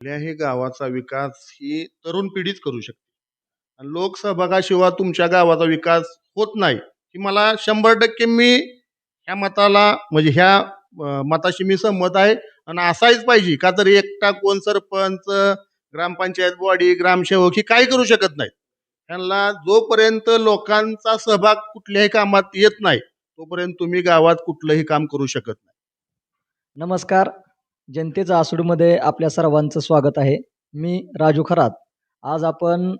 कुठल्याही गावाचा विकास ही तरुण पिढीच करू शकते. आणि लोकसहभागाशिवाय तुमच्या गावाचा विकास होत नाही ही मला शंभर टक्के मी ह्या मताला म्हणजे ह्या मताशी मी सहमत आहे. आणि असायच पाहिजे का तर एकटा कोण सरपंच ग्रामपंचायत बॉडी ग्रामसेवक ही काही करू शकत नाही त्यांना जोपर्यंत लोकांचा सहभाग कुठल्याही कामात येत नाही तोपर्यंत तुम्ही गावात कुठलंही काम करू शकत नाही. नमस्कार. जनतेचा आसूडमध्ये आपल्या सर्वांचं स्वागत आहे. मी राजू खरात. आज आपण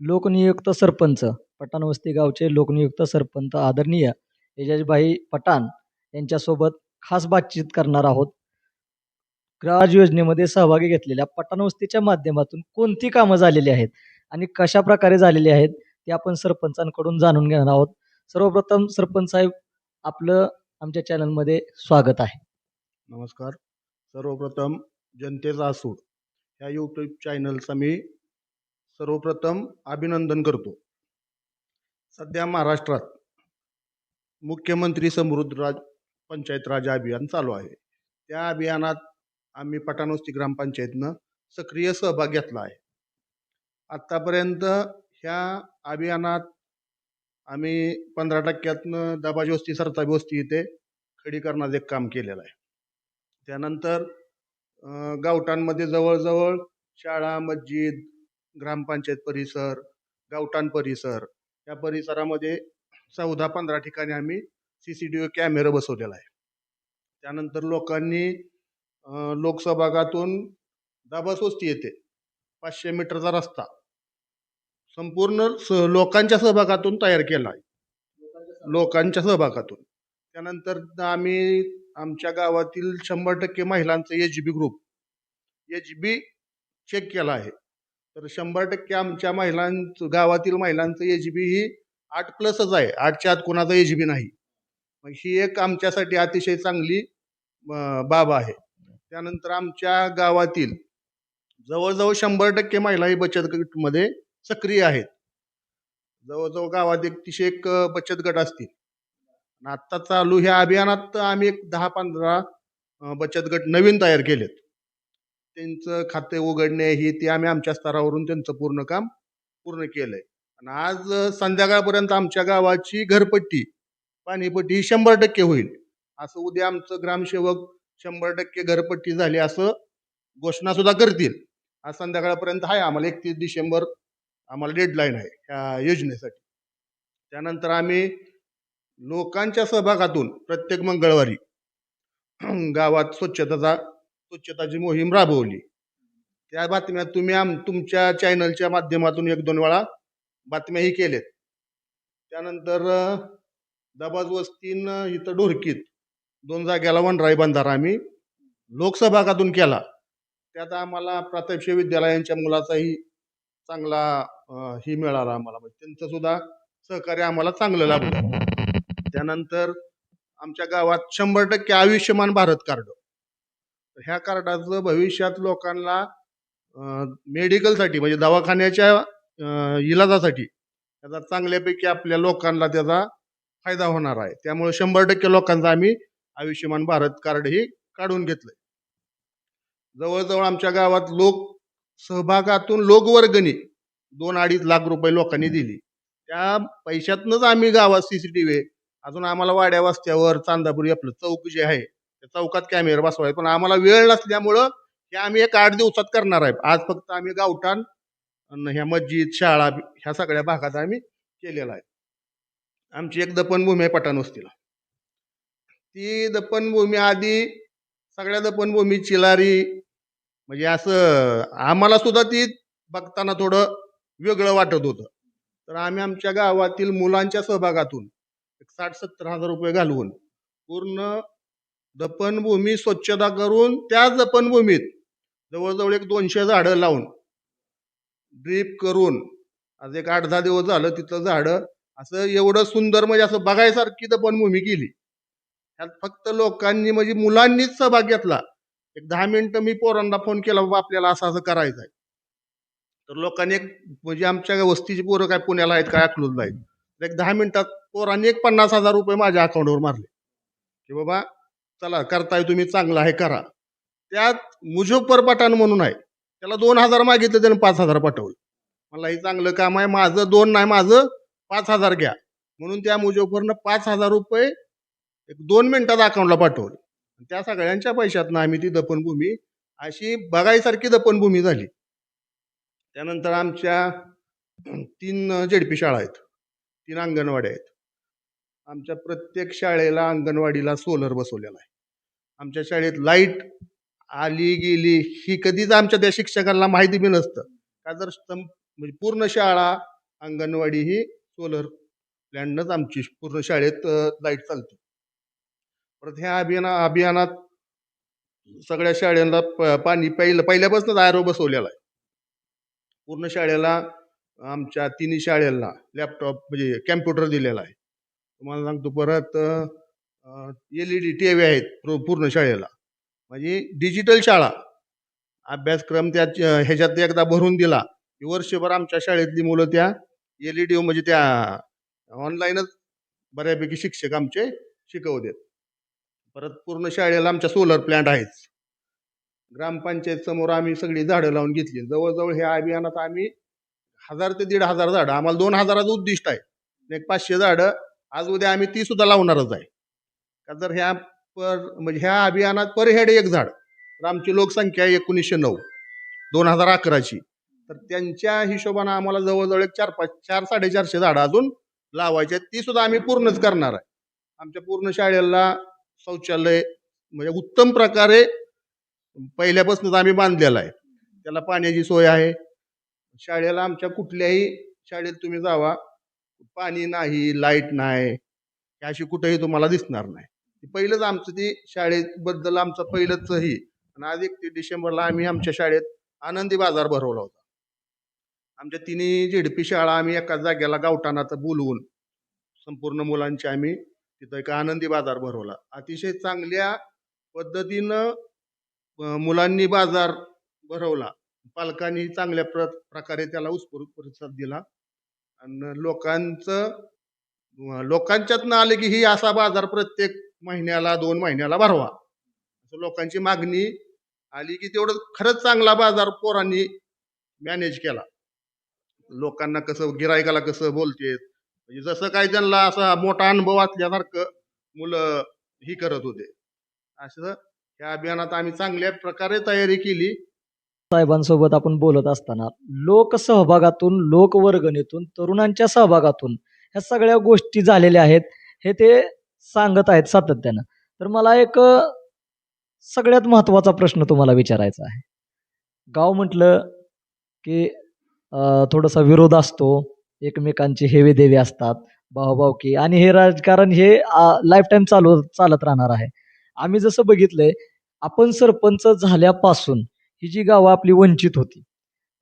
लोकनियुक्त सरपंच पठाणवस्ती गावचे लोकनियुक्त सरपंच आदरणीय यजसभाई पठाण यांच्यासोबत खास बातचीत करणार आहोत. ग्राज योजनेमध्ये सहभागी घेतलेल्या पठाणवस्तीच्या माध्यमातून कोणती कामं झालेली आहेत आणि कशा प्रकारे झालेली आहेत ते आपण सरपंचांकडून जाणून घेणार आहोत. सर्वप्रथम सरपंच साहेब आपलं आमच्या चॅनलमध्ये स्वागत आहे. नमस्कार. सर्वप्रथम जनतेचा असूड ह्या यूट्यूब चॅनलचा मी सर्वप्रथम अभिनंदन करतो. सध्या महाराष्ट्रात मुख्यमंत्री समृद्ध राज पंचायत राज अभियान चालू आहे. त्या अभियानात आम्ही पठाणवस्ती ग्रामपंचायतनं सक्रिय सहभाग घेतला आहे. आत्तापर्यंत ह्या अभियानात आम्ही पंधरा टक्क्यातनं दबाजी वस्ती सरताबी वस्ती इथे खडीकरणाचं एक काम केलेलं आहे. त्यानंतर गावटांमध्ये गावठाणमध्ये जवळजवळ शाळा मस्जिद ग्रामपंचायत परिसर गावठाण परिसर या परिसरामध्ये चौदा पंधरा ठिकाणी आम्ही C C T V camera बसवलेला आहे. त्यानंतर लोकांनी लोकसहभागातून दाबासोस्ती येते. पाचशे मीटरचा रस्ता. संपूर्ण स लोकांच्या सहभागातून तयार केला आहे. लोकांच्या सहभागातून. त्यानंतर आम्ही आमच्या गावातील शंभर टक्के महिलांचं H B group H B check केला आहे. तर शंभर टक्के आमच्या महिलांचं गावातील महिलांचं एच बी ही आठ प्लसच आहे. आठच्या आत कोणाचा एच बी नाही. मग ही एक आमच्यासाठी अतिशय चांगली बाब आहे. त्यानंतर आमच्या गावातील जवळजवळ शंभर टक्के महिला ही बचत गटमध्ये सक्रिय आहेत. जवळजवळ गावात एक एक बचत गट असतील. आणि आत्ता चालू ह्या अभियानात आम्ही एक दहा पंधरा बचत गट नवीन तयार केलेत. त्यांचं खाते उघडणे ही ते आम्ही आमच्या स्तरावरून त्यांचं पूर्ण काम पूर्ण केलंय. आणि आज संध्याकाळपर्यंत आमच्या गावाची घरपट्टी पाणीपट्टी ही शंभर टक्के होईल. असं उद्या आमचं ग्रामसेवक शंभर टक्के घरपट्टी झाली असं घोषणा सुद्धा करतील. आज संध्याकाळपर्यंत आहे आम्हाला एकतीस डिसेंबर आम्हाला डेडलाईन आहे ह्या योजनेसाठी. त्यानंतर आम्ही लोकांच्या सहभागातून प्रत्येक मंगळवारी गावात स्वच्छताचा स्वच्छताची मोहीम राबवली. त्या बातम्या तुम्ही आम तुमच्या चॅनलच्या माध्यमातून एक दोन वेळा बातम्याही केलेत. त्यानंतर दबाज वस्तीनं इथं ढोरकीत दोन जाग्याला वनराई बंधारा आम्ही लोकसहभागातून केला. त्यात आम्हाला प्राथमिक विद्यालयांच्या मुलाचाही चांगला ही मिळाला आम्हाला. म्हणजे त्यांचं सुद्धा सहकार्य आम्हाला चांगलं लाभलं त्यानंतर आमच्या गावात शंभर टक्के आयुष्यमान भारत कार्ड. ह्या कार्डाचं भविष्यात लोकांना मेडिकलसाठी म्हणजे दवाखान्याच्या इलाजासाठी त्याचा चांगल्यापैकी आपल्या लोकांना त्याचा फायदा होणार आहे. त्यामुळे शंभर टक्के लोकांचा आम्ही आयुष्यमान भारत कार्ड ही काढून घेतलंय. जवळजवळ आमच्या गावात लोक सहभागातून लोकवर्गणी दोन अडीच लाख रुपये लोकांनी दिली. त्या पैशातनंच आम्ही गावात सीसीटीव्ही अजून आम्हाला वाड्या वस्त्यावर चांदापुरी आपलं चौक जे आहे त्या चौकात कॅमेरा बसवाय पण आम्हाला वेळ नसल्यामुळं हे आम्ही एक आठ दिवसात करणार आहे. आज फक्त आम्ही गावठाण अन ह्या मस्जिद शाळा ह्या सगळ्या भागात आम्ही केलेला आहे. आमची एक दफनभूमी आहे पठाणवस्तीला. ती दफनभूमी आधी सगळ्या दफनभूमी चिलारी म्हणजे असं आम्हाला सुद्धा ती बघताना थोडं वेगळं वाटत होतं. तर आम्ही आमच्या गावातील मुलांच्या सहभागातून साठ सत्तर हजार रुपये घालवून पूर्ण दफनभूमी स्वच्छता करून त्या दफनभूमीत जवळजवळ एक दोनशे झाडं लावून ड्रीप करून आज एक आठ दहा दिवस झालं तिथलं झाडं असं एवढं सुंदर म्हणजे असं बघायसारखी दफनभूमी केली. ह्यात फक्त लोकांनी म्हणजे मुलांनीच सहभाग घेतला. एक दहा मिनिटं मी पोरांना फोन केला बाबा आपल्याला असं असं करायचं आहे. तर लोकांनी एक म्हणजे आमच्या वस्तीची पोरं काय पुण्याला आहेत काय अकलूजला आहेत. एक दहा मिनिटात पोरांनी एक पन्नास हजार रुपये माझ्या अकाउंटवर मारले. की बाबा चला करताय तुम्ही चांगलं आहे करा. त्यात मुझफ्फर पठाण म्हणून आहे त्याला दोन हजार मागितले त्याने पाच हजार पाठवले. मला हे चांगलं काम आहे माझं दोन नाही माझं पाच हजार घ्या. म्हणून त्या मुजफ्फरनं पाच हजार रुपये एक दोन मिनिटात अकाउंटला पाठवले. त्या सगळ्यांच्या पैशातनं आम्ही ती दफनभूमी अशी बघायसारखी दफनभूमी झाली. त्यानंतर आमच्या तीन जेडपी शाळा आहेत तीन अंगणवाड्या आहेत. आमच्या प्रत्येक शाळेला अंगणवाडीला सोलर बसवलेला आहे. आमच्या शाळेत लाइट आली गेली ही कधीच आमच्या त्या शिक्षकांना माहिती बी नसतं. का जर म्हणजे पूर्ण शाळा अंगणवाडी ही सोलर प्लॅननंच आमची पूर्ण शाळेत लाइट चालते. परत ह्या अभियाना अभियानात सगळ्या शाळेला प- पाणी पहिलं पहिल्यापासूनच आरो बसवलेला आहे. पूर्ण शाळेला आमच्या तिन्ही शाळेला लॅपटॉप म्हणजे कॅम्प्युटर दिलेला आहे. तुम्हाला सांगतो परत L E D T V आहेत पूर्ण शाळेला. म्हणजे डिजिटल शाळा. अभ्यासक्रम त्या ह्याच्यात एकदा भरून दिला की वर्षभर आमच्या शाळेतली मुलं त्या एल ई डी म्हणजे त्या ऑनलाईनच बऱ्यापैकी शिक्षक आमचे शिकवतात. परत पूर्ण शाळेला आमच्या सोलर प्लॅन्ट आहेत ग्रामपंचायत समोर आम्ही सगळी झाडं लावून घेतली. जवळजवळ ह्या अभियानात आम्ही हजार ते दीड हजार झाडं आम्हाला दोन हजाराचं उद्दिष्ट आहे. एक पाचशे झाडं आज उद्या आम्ही ती सुद्धा लावणारच आहे. का जर ह्या पर म्हणजे ह्या अभियानात पर हेड एक झाड तर आमची लोकसंख्या आहे एकोणीसशे नऊ दोन हजार अकराची. तर त्यांच्या हिशोबानं आम्हाला जवळजवळ एक चार पाच चार साडेचारशे झाडं अजून लावायची आहेत. ती सुद्धा आम्ही पूर्णच करणार आहे. आमच्या पूर्ण शाळेला शौचालय म्हणजे उत्तम प्रकारे पहिल्यापासूनच आम्ही बांधलेला आहे. त्याला पाण्याची सोय आहे. शाळेला आमच्या कुठल्याही शाळेत तुम्ही जावा पाणी नाही लाइट नाही हे अशी कुठेही तुम्हाला दिसणार नाही. पहिलंच आमचं ती शाळेबद्दल आमचं पहिलंच ही आणि आज एकतीस डिसेंबरला आम्ही आमच्या शाळेत आनंदी बाजार भरवला होता. आमच्या तिन्ही झेडपी शाळा आम्ही एका जागेला गावठाणात बोलवून संपूर्ण मुलांची आम्ही तिथं एक आनंदी बाजार भरवला. अतिशय चांगल्या पद्धतीनं मुलांनी बाजार भरवला. पालकांनी चांगल्या प्र प्रकारे त्याला उत्स्फूर्त प्रतिसाद दिला. आणि लोकांचं अं, लोकांच्यातनं आलं की ही असा बाजार प्रत्येक महिन्याला दोन महिन्याला भरवा. असं लोकांची मागणी आली की तेवढं खरंच चांगला बाजार पोरांनी मॅनेज केला. लोकांना कसं गिरायकाला कसं बोलतेत? म्हणजे जसं काय त्यांना असा मोठा अनुभव असल्यासारखं मुलं ही करत होते. असं ह्या अभियानात आम्ही चांगल्या प्रकारे तयारी केली. साहेबांसोबत आपण बोलत असताना लोकसहभागातून लोकवर्गणीतून तरुणांच्या सहभागातून ह्या सगळ्या गोष्टी झालेल्या आहेत हे ते सांगत आहेत सातत्यानं. तर मला एक सगळ्यात महत्त्वाचा प्रश्न तुम्हाला विचारायचा आहे. गाव म्हटलं की थोडासा विरोध असतो एकमेकांचे हेवे देवे असतात भावभावकी आणि हे राजकारण हे लाईफ टाईम चालू चालत राहणार आहे. आम्ही जसं बघितलंय आपण सरपंच झाल्यापासून ही जी गावं आपली वंचित होती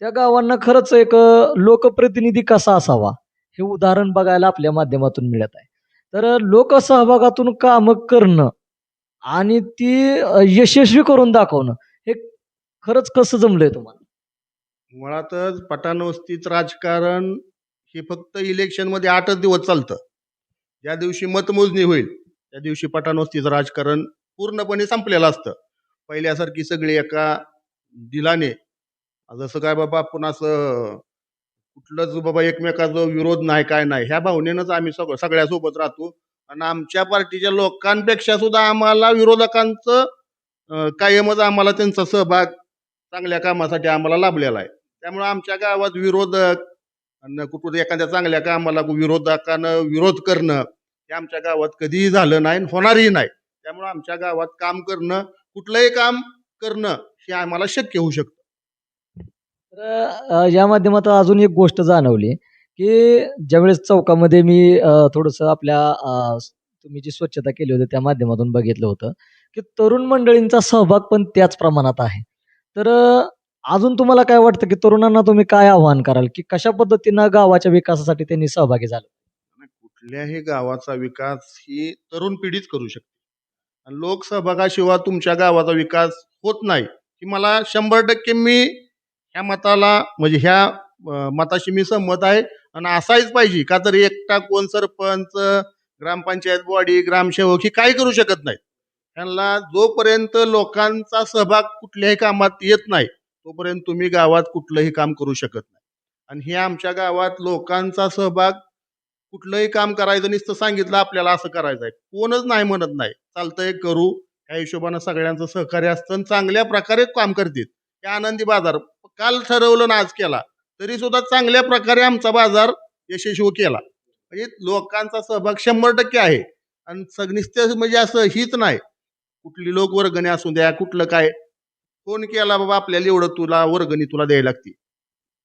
त्या गावांना खरंच एक लोकप्रतिनिधी कसा असावा हे उदाहरण बघायला आपल्या माध्यमातून मिळत आहे. तर लोकसहभागातून कामं करणं आणि ती यशस्वी करून दाखवणं हे खरंच कसं जमलंय तुम्हाला? मुळातच पटाणवस्तीत राजकारण हे फक्त इलेक्शनमध्ये आठच दिवस चालतं. ज्या दिवशी मतमोजणी होईल त्या दिवशी पटाणवस्तीचं राजकारण पूर्णपणे संपलेलं असतं. पहिल्यासारखी सगळी एका दिलाने जसं काय बाबा आपण असं कुठलंच बाबा एकमेकाचा विरोध नाही काय नाही. ह्या भावनेनंच आम्ही सगळं सगळ्यासोबत राहतो. आणि आमच्या पार्टीच्या लोकांपेक्षा सुद्धा आम्हाला विरोधकांचं कायमच आम्हाला त्यांचा सहभाग चांगल्या कामासाठी आम्हाला लाभलेला आहे. त्यामुळे आमच्या गावात विरोधक आणि कुठं एखाद्या चांगल्या कामाला विरोधकानं विरोध करणं हे आमच्या गावात कधीही झालं नाही आणि होणारही नाही. त्यामुळे आमच्या गावात काम करणं कुठलंही काम करणं हे आम्हाला शक्य होऊ शकतं. तर अ, या माध्यमातून अजून एक गोष्ट जाणवली की ज्यावेळेस चौकामध्ये मी थोडंसं आपल्या अ, तुम्ही जी स्वच्छता केली होती त्या माध्यमातून बघितलं होतं की तरुण मंडळींचा सहभाग पण त्याच प्रमाणात आहे. तर अ, अजून तुम्हाला काय वाटतं की तरुणांना तुम्ही काय आव्हान कराल की कशा पद्धतीनं गावाच्या विकासासाठी त्यांनी सहभागी झालं? आणि कुठल्याही गावाचा विकास ही तरुण पिढीच करू शकते. आणि लोकसहभागाशिवाय तुमच्या गावाचा विकास होत नाही. की मला शंभर टक्के मी ह्या मताला म्हणजे ह्या मताशी मी सहमत आहे. आणि असायच पाहिजे का तर एकटा कोण सरपंच ग्रामपंचायत बॉडी ग्रामसेवक ही काही करू शकत नाही त्यांना जोपर्यंत लोकांचा सहभाग कुठल्याही कामात येत नाही तोपर्यंत तुम्ही गावात कुठलंही काम करू शकत नाही. आणि हे आमच्या गावात लोकांचा सहभाग कुठलंही काम करायचं नुसतं सांगितलं आपल्याला असं करायचं आहे कोणच नाही म्हणत नाही चालतंय करू. ह्या हिशोबानं सगळ्यांचं सहकार्य असतं आणि चांगल्या प्रकारे काम करतील. हे आनंदी बाजार काल ठरवलं ना आज केला तरी सुद्धा चांगल्या प्रकारे आमचा बाजार यशस्वी केला. म्हणजे लोकांचा सहभाग शंभर टक्के आहे. आणि सग म्हणजे असं हीच नाही कुठली लोक वर्गणी असू द्या कुठलं काय फोन केला बाबा आपल्याला एवढं तुला वर्गणी तुला द्यायला लागते.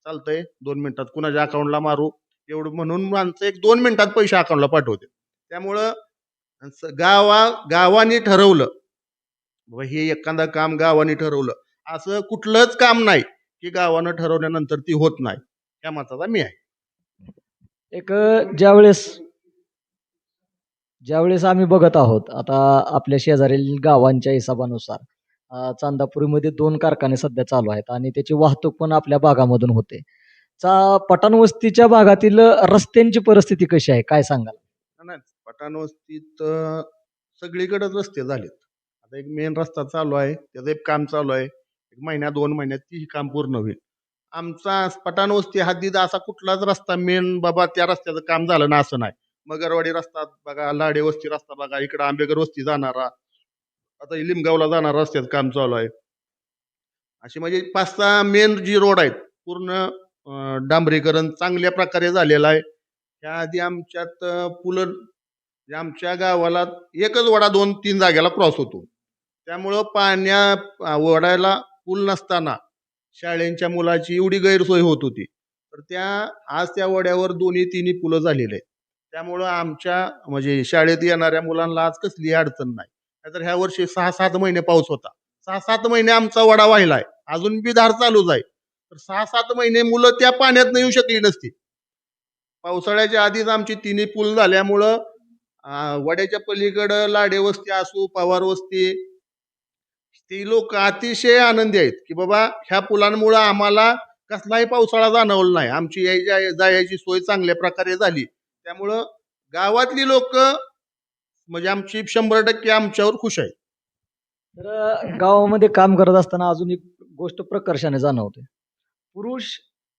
चालतंय दोन मिनिटात कुणाच्या अकाउंटला मारू एवढं म्हणून माणसं एक दोन मिनिटात पैसे अकाउंटला पाठवते. त्यामुळं स- गावा गावाने ठरवलं बाबा हे एखादं काम गावाने ठरवलं असं कुठलंच काम नाही की गावानं ठरवल्यानंतर ती होत नाही. या मताचा मी आहे. एक ज्यावेळेस ज्यावेळेस आम्ही बघत आहोत आता आपल्या शेजारील गावांच्या हिसाबानुसार चांदापुरीमध्ये दोन कारखाने सध्या चालू आहेत आणि त्याची वाहतूक पण आपल्या भागामधून होते. चा पठाणवस्तीच्या भागातील रस्त्यांची परिस्थिती कशी आहे? काय सांगाल? नाही पठाण वस्तीत सगळीकडेच रस्ते झालेत. आता एक मेन रस्ता चालू आहे. त्याचं एक काम चालू आहे. एक महिन्या दोन महिन्यात तीही काम पूर्ण होईल. आमचा पठाण वस्ती हद्दीत असा कुठलाच रस्ता मेन बाबा त्या रस्त्याचं काम झालं ना असं नाही. मगरवाडी रस्ता बघा लाडे वस्ती रस्ता बघा इकडं आंबेकर वस्ती जाणारा. आता लिमगावला जाणारा रस्त्याचं काम चालू आहे. असे म्हणजे पाच सहा मेन जी रोड आहेत पूर्ण डांबरीकरण चांगल्या प्रकारे झालेलं आहे. त्याआधी आमच्यात पुलं आमच्या गावाला एकच वडा दोन तीन जागेला क्रॉस होतो. त्यामुळं पाण्या ओढायला वडायला पूल नसताना शाळेंच्या मुलाची एवढी गैरसोय होत होती. तर त्या आज त्या वड्यावर दोन्ही तिन्ही पुलं झालेले आहेत. त्यामुळं आमच्या म्हणजे शाळेत येणाऱ्या मुलांना आज कसली अडचण नाही. नाहीतर ह्या वर्षी सहा सात महिने पाऊस होता. सहा सात महिने आमचा वडा वाहिलाय अजून बी धार चालूच आहे. तर सहा सात महिने मुलं त्या पाण्यात येऊ शकली नसती. पावसाळ्याच्या आधीच आमची तिन्ही पूल झाल्यामुळं वड्याच्या पलीकडं लाडे वस्ती असू पवार वस्ती ती लोक अतिशय आनंदी आहेत की बाबा ह्या पुलांमुळं आम्हाला कसलाही पावसाळा जाणवला नाही. आमची यायच्या जायची सोय चांगल्या प्रकारे झाली. त्यामुळं गावातली लोक म्हणजे आमची शंभर टक्के आमच्यावर खुश आहे तर गावामध्ये काम करत असताना अजून एक गोष्ट प्रकर्षाने जाणवते. पुरुष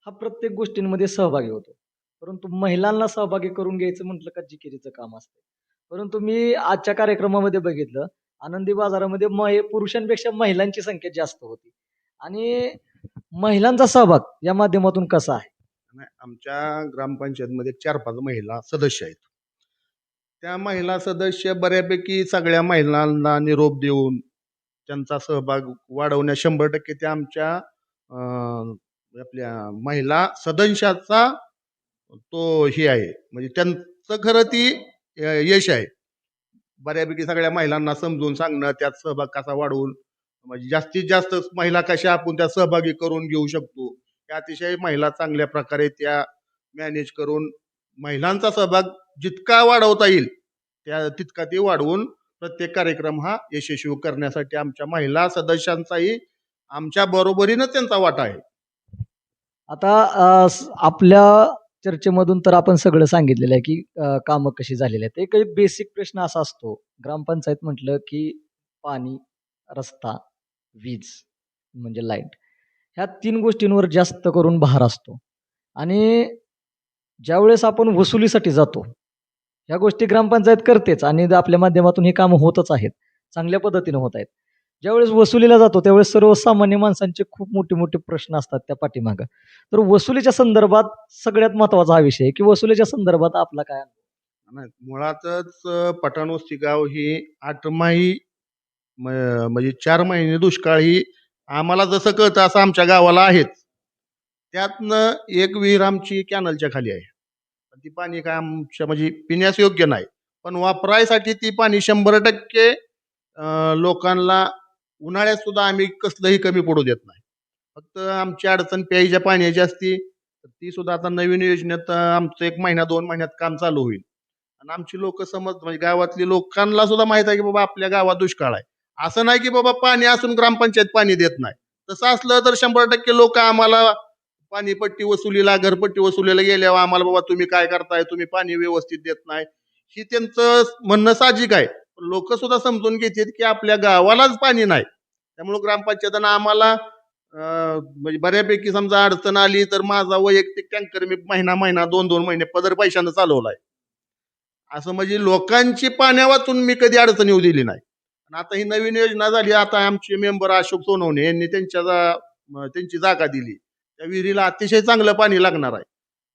हा प्रत्येक गोष्टींमध्ये सहभागी होतो. परंतु महिलांना सहभागी करून घ्यायचं म्हटलं का जिकिरीचं काम असतं. परंतु मी आजच्या कार्यक्रमामध्ये बघितलं आनंदी बाजारामध्ये महि पुरुषांपेक्षा महिलांची संख्या जास्त होती. आणि महिलांचा सहभाग या माध्यमातून कसा आहे? आणि आमच्या ग्रामपंचायतमध्ये चार पाच महिला सदस्य आहेत. त्या महिला सदस्य बऱ्यापैकी सगळ्या महिलांना निरोप देऊन त्यांचा सहभाग वाढवण्या शंभर टक्के त्या आमच्या अं, आपल्या महिला सदस्याचा तो हे आहे. म्हणजे त्यांचं खरं ती अं, यश आहे. बऱ्यापैकी सगळ्या महिलांना समजून सांगणं त्यात सहभाग कसा वाढवून म्हणजे जास्तीत जास्त महिला कशा आपण त्यात सहभागी करून घेऊ शकतो? त्या अतिशय महिला चांगल्या प्रकारे त्या मॅनेज करून महिलांचा सहभाग जितका वाढवता येईल त्या तितका ते वाढवून प्रत्येक कार्यक्रम हा यशस्वी करण्यासाठी आमच्या महिला सदस्यांचाही आमच्या बरोबरीनं त्यांचा वाटा आहे. आता आपल्या चर्चेमधून तर आपण सगळं सांगितलेलं आहे की कामं कशी झालेली आहेत. एक बेसिक प्रश्न असा असतो ग्रामपंचायत म्हटलं की पाणी रस्ता वीज म्हणजे लाइट. ह्या तीन गोष्टींवर जास्त करून भार असतो. आणि ज्यावेळेस आपण वसुलीसाठी जातो ह्या गोष्टी ग्रामपंचायत करतेच आणि आपल्या माध्यमातून ही कामं होतच आहेत. चांगल्या पद्धतीने होत आहेत. ज्यावेळेस वसुलीला जातो त्यावेळेस सर्वसामान्य माणसांचे खूप मोठे मोठे प्रश्न असतात त्या पाठीमागं. तर वसुलीच्या संदर्भात सगळ्यात महत्त्वाचा हा विषय आहे की वसुलीच्या संदर्भात आपला काय नाही, मुळातच पठाण गाव ही आठमाही म- म्हणजे चार महिने दुष्काळ ही आम्हाला जसं कळतं असं आमच्या गावाला आहेच. त्यातनं एक विहीर आमची कॅनलच्या खाली आहे. ती पाणी काय आमच्या म्हणजे पिण्यास योग्य नाही. पण वापरायसाठी ती पाणी शंभर टक्के लोकांना उन्हाळ्यात सुद्धा आम्ही कसलंही कमी पडू देत नाही. फक्त आमची अडचण प्यायच्या पाण्याची असती तर ती सुद्धा आता नवीन योजनेत आमचं एक महिना दोन महिन्यात काम चालू होईल. आणि आमची लोक समज म्हणजे गावातली लोकांना सुद्धा माहीत आहे की बाबा आपल्या गावात दुष्काळ आहे. असं नाही की बाबा पाणी असून ग्रामपंचायत पाणी देत नाही. तसं असलं तर शंभर टक्के लोक आम्हाला पाणीपट्टी वसुलीला घरपट्टी वसुलीला गेल्यावर आम्हाला बाबा तुम्ही काय करताय? तुम्ही पाणी व्यवस्थित देत नाही. ही त्यांचं म्हणणं साहजिक आहे. लोक सुद्धा समजून घेतात की आपल्या गावालाच पाणी नाही. त्यामुळं ग्रामपंचायतीनं आम्हाला म्हणजे बऱ्यापैकी समजा अडचण आली तर माझा वैयक्तिक टँकर मी महिना महिना दोन दोन महिने पदर पैशानं चालवलाय. असं म्हणजे लोकांची पाण्या वाचून मी कधी अडचण येऊ दिली नाही. आणि आता ही नवीन योजना झाली आता आमचे मेंबर अशोक सोनवणे यांनी त्यांच्या जा त्यांची जागा दिली. त्या विहिरीला अतिशय चांगलं पाणी लागणार आहे.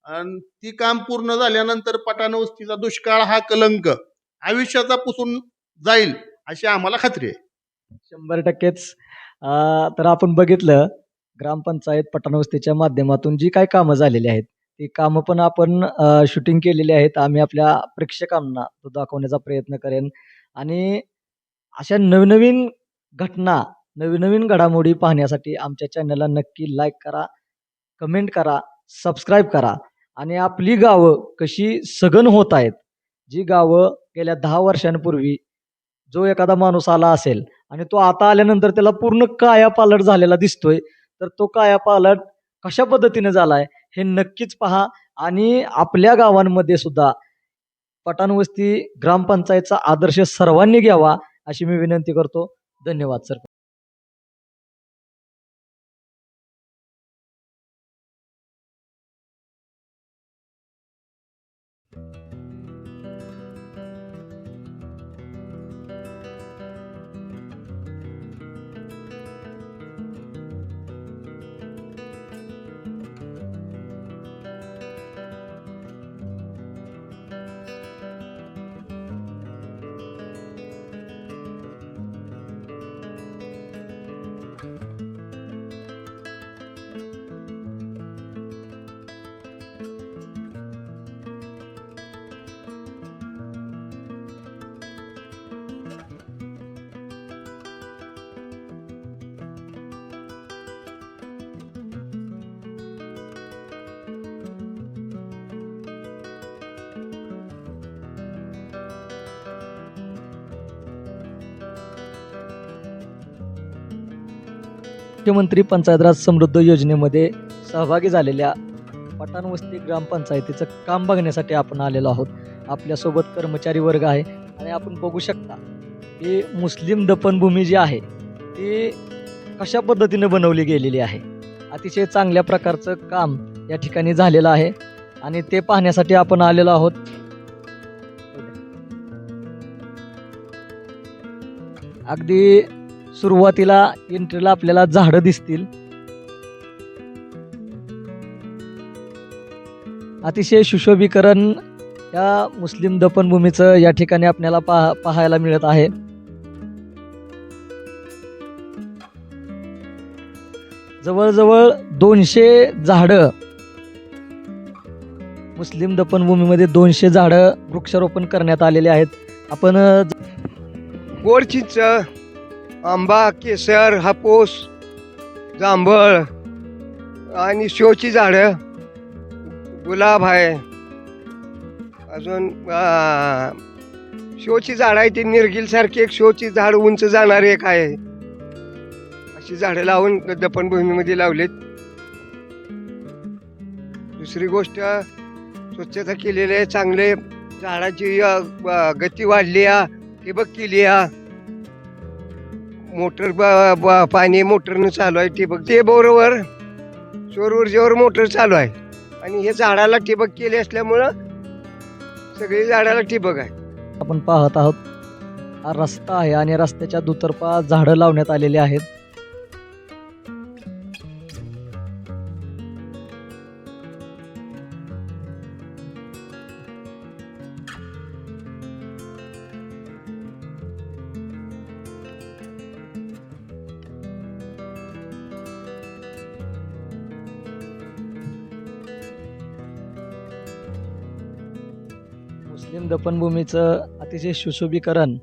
आणि ती काम पूर्ण झाल्यानंतर पटाणवस्तीचा दुष्काळ हा कलंक. आयुष्याचा पुसून जाईल अशी आम्हाला खात्री आहे. शंभर टक्केच. अं, तर आपण बघितलं ग्रामपंचायत पట్టणवस्तीच्या माध्यमातून जी काय कामं झालेली आहेत ती कामं पण आपण शूटिंग केलेली आहेत. आम्ही आपल्या प्रेक्षकांना तो दाखवण्याचा प्रयत्न करेन. आणि अशा नवनवीन घटना नवीन नवीन घडामोडी पाहण्यासाठी आमच्या चॅनलला नक्की लाईक करा कमेंट करा सबस्क्राईब करा. आणि आपली गावं कशी सघन होत आहेत जी गावं गेल्या दहा वर्षांपूर्वी जो एखादा माणूस आला असेल आणि तो आता आल्यानंतर त्याला पूर्ण कायापालट झालेला दिसतोय तर तो कायापालट कशा पद्धतीने झालाय हे नक्कीच पहा. आणि आपल्या गावांमध्ये सुद्धा पटाणवस्ती ग्रामपंचायतचा आदर्श सर्वांनी घ्यावा अशी मी विनंती करतो. धन्यवाद सर. मुख्यमंत्री पंचायत राज समृद्ध योजनेमध्ये सहभागी झालेल्या पठाणवस्ती ग्रामपंचायतीचं काम बघण्यासाठी आपण आलेलो आहोत. आपल्यासोबत कर्मचारी वर्ग आहे आणि आपण बघू शकता की मुस्लिम दफनभूमी जी आहे ती कशा पद्धतीने बनवली गेलेली आहे. अतिशय चांगल्या प्रकारचं काम या ठिकाणी झालेलं आहे आणि ते पाहण्यासाठी आपण आलेलो आहोत. अगदी सुरुवातीला एंट्रीला आपल्याला झाडं दिसतील. अतिशय सुशोभीकरण या मुस्लिम दफनभूमीचं या ठिकाणी आपल्याला पाहा पाहायला मिळत आहे. जवळजवळ दोनशे झाडं मुस्लिम दफनभूमीमध्ये दोनशे झाडं वृक्षारोपण करण्यात आलेले आहेत. आपण गोडचिंच आंबा केसर हापूस जांभळ आणि शोची झाडं गुलाब आहे. अजून शोची झाड आहे ती निर्गिलसारखी एक शोची झाड उंच जाणारी एक आहे. अशी झाडं लावून दफनभूमीमध्ये लावलीत. दुसरी गोष्ट स्वच्छता केलेली आहे चांगले झाडाची गती वाढली आहे. ठिबक केली हा मोटर ब- ब- पाणी मोटरनं चालू आहे ठिबक. ते बरोबर सौर ऊर्जेवर मोटर चालू आहे. आणि हे झाडाला ठिबक केली असल्यामुळं सगळी झाडाला ठिबक आहे. आपण पाहत आहोत हा रस्ता आहे आणि रस्त्याच्या दुतर्फा झाडं लावण्यात आलेली आहेत. मुस्लिम दफनभूमीचं अतिशय सुशोभीकरण